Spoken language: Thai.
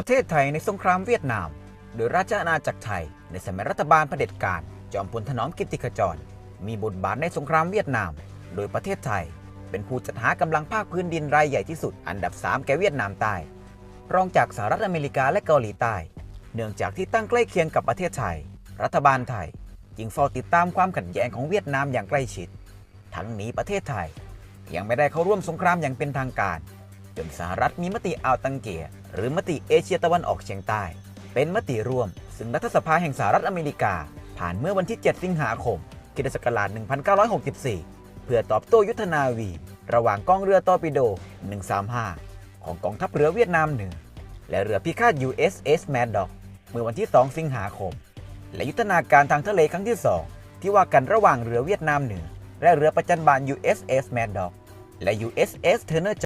ประเทศไทยในสงครามเวียดนาม โดยราชอาณาจักรไทย ในสมัยรัฐบาลเผด็จการ จอมพลถนอมกิติขจร มีบทบาทในสงครามเวียดนาม โดยประเทศไทย เป็นผู้จัดหากำลังภาคพื้นดินรายใหญ่ที่สุด อันดับ 3 แก่เวียดนามใต้ รองจากสหรัฐอเมริกาและเกาหลีใต้ เนื่องจากที่ตั้งใกล้เคียงกับประเทศไทย รัฐบาลไทย จึงเฝ้าติดตามความขัดแย้งของเวียดนามอย่างใกล้ชิด ทั้งนี้ประเทศไทย ยังไม่ได้เข้าร่วมสงครามอย่างเป็นทางการ จนสหรัฐมีมติอ่าวตังเกีย หรือมติเอเชียตะวันออกเฉียงใต้ เป็นมติร่วม ซึ่งรัฐสภาแห่งสหรัฐอเมริกา ผ่านเมื่อวันที่ 7 สิงหาคมคิศักราช1964 เพื่อตอบโต้ยุทธนาวี ระหว่างกองเรือตอร์ปิโด 135 ของกองทัพเรือเวียดนามเหนือและเรือพิฆาต USS Mad Dog เมื่อวันที่ 2 สิงหาคม และยุทธนาการทางทะเลครั้งที่ 2 ที่ว่ากันระหว่างเรือเวียดนามเหนือ และเรือประจันบาน USS Mad Dog และ USS Turner